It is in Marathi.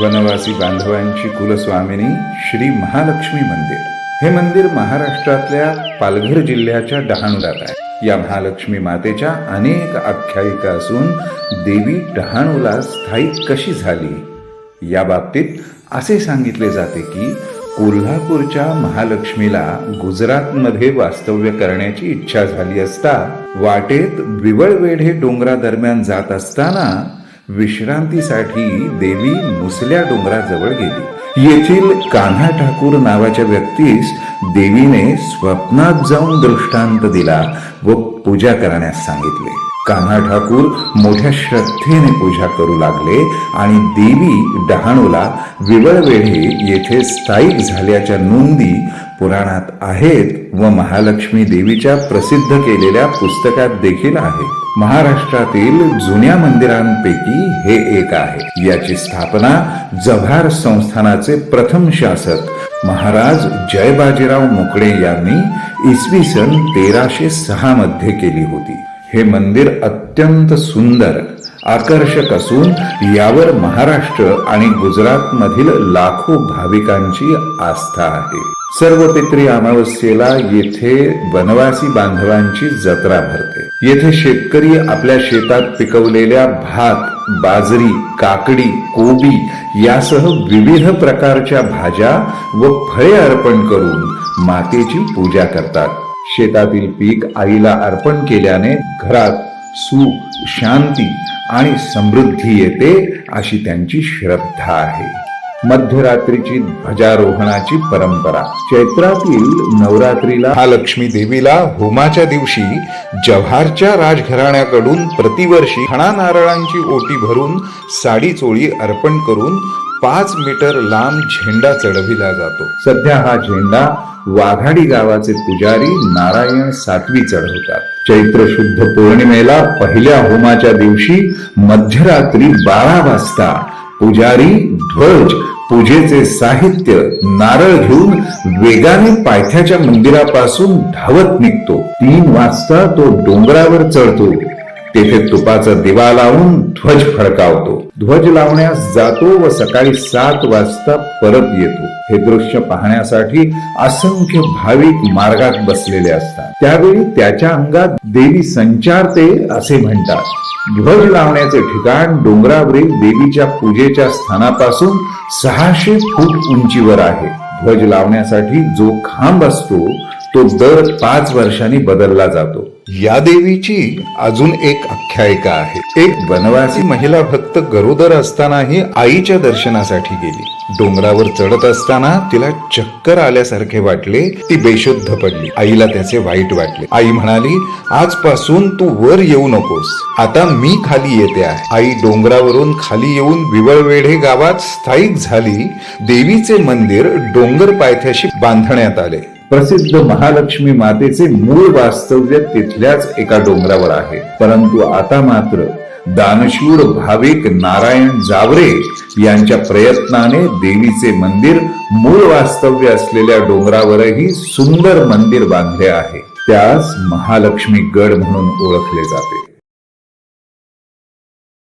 वनवासी बांधवांची कुलस्वामिनी श्री महालक्ष्मी मंदिर. हे मंदिर महाराष्ट्रातल्या पालघर जिल्ह्याच्या डहाणुरात आहे. या महालक्ष्मी मातेच्या अनेक आख्यायिका असून देवी डहाणूला स्थायिक कशी झाली? या बाबतीत असे सांगितले जाते की कोल्हापूरच्या महालक्ष्मीला गुजरातमध्ये वास्तव्य करण्याची इच्छा झाली असता वाटेत विवळवेढे डोंगरादरम्यान जात असताना विश्रांतीसाठी देवी मुसल्या डोंगराजवळ गेली. येथील कान्हा ठाकूर नावाच्या व्यक्तीस देवीने स्वप्नात जाऊन दृष्टांत दिला व पूजा करण्यास सांगितले. कान्हा ठाकूर मोठ्या श्रद्धेने पूजा करू लागले आणि देवी डहाणूला विवळवेढे येथे स्थायिक झाल्याच्या नोंदी पुराणात आहेत व महालक्ष्मी देवीच्या प्रसिद्ध केलेल्या पुस्तकात देखील आहेत महाराष्ट्रातील जुन्या मंदिरांपैकी हे एक आहे. याची स्थापना जव्हार संस्थानाचे प्रथम शासक महाराज जय बाजीराव मुकडे यांनी इसवी सन तेराशे सहा मध्ये केली होती. हे मंदिर अत्यंत सुंदर आकर्षक असून यावर महाराष्ट्र आणि गुजरात मधील लाखो भाविकांची आस्था आहे. सर्व पित्री अमावस्येला येथे वनवासी बांधवांची जत्रा भरते. येथे शेतकरी आपल्या शेतात पिकवलेल्या भात बाजरी काकडी कोबी यासह विविध प्रकारच्या भाज्या व फळे अर्पण करून मातेची पूजा करतात. शेतातील पीक आईला अर्पण केल्याने घरात सुख शांती आणि समृद्धी येते अशी त्यांची श्रद्धा आहे. मध्यरात्रीची ध्वजारोहणाची परंपरा. चैत्रातील नवरात्रीला हा लक्ष्मी देवीला होमाच्या दिवशी जव्हारच्या राजघराण्याकडून प्रतिवर्षी हणा नारळांची ओटी भरून साडी चोळी अर्पण करून पाच मीटर लांब झेंडा चढविला जातो. सध्या हा झेंडा वाघाडी गावाचे पुजारी नारायण सातवी चढवतात. चैत्र शुद्ध पौर्णिमेला पहिल्या होमाच्या दिवशी मध्यरात्री बारा वाजता पुजारी ध्वज पूजेचे साहित्य नारळ घेऊन वेगाने पायथ्याच्या मंदिरापासून धावत निघतो. तीन वाजता तो डोंगरावर चढतो. तेथे तुपाचा दिवा लावून ध्वज फडकावतो. ध्वज लावण्यास जातो व सकाळी सात वाजता परत येतो. हे दृश्य पाहण्यासाठी असंख्य भाविक मार्गात बसलेले असतात. त्यावेळी त्याच्या अंगात देवी संचारते असे म्हणतात. ध्वज लावण्याचे ठिकाण डोंगरावरील देवीच्या पूजेच्या स्थानापासून सहाशे फूट उंचीवर आहे. ध्वज लावण्यासाठी जो खांब असतो तो दर पाच वर्षांनी बदलला जातो. या देवीची अजून एक आख्यायिका आहे. एक वनवासी महिला भक्त गरोदर असतानाही आईच्या दर्शनासाठी गेली. डोंगरावर चढत असताना तिला चक्कर आल्यासारखे वाटले ती बेशुद्ध पडली. आईला त्याचे वाईट वाटले. आई म्हणाली आजपासून तू वर येऊ नकोस. आता मी खाली येते आहे. आई डोंगरावरून खाली येऊन विवळवेढे गावात स्थायिक झाली. देवीचे मंदिर डोंगर पायथ्याशी बांधण्यात आले. प्रसिद्ध महालक्ष्मी मातेचे मूळ वास्तव्य तिथल्याच एका डोंगरावर आहे. परंतु आता मात्र दानशूर भाविक नारायण जावरे यांच्या प्रयत्नाने देवीचे मंदिर मूळ वास्तव्य असलेल्या डोंगरावरही सुंदर मंदिर बांधले आहे. त्यास महालक्ष्मी गड म्हणून ओळखले जाते.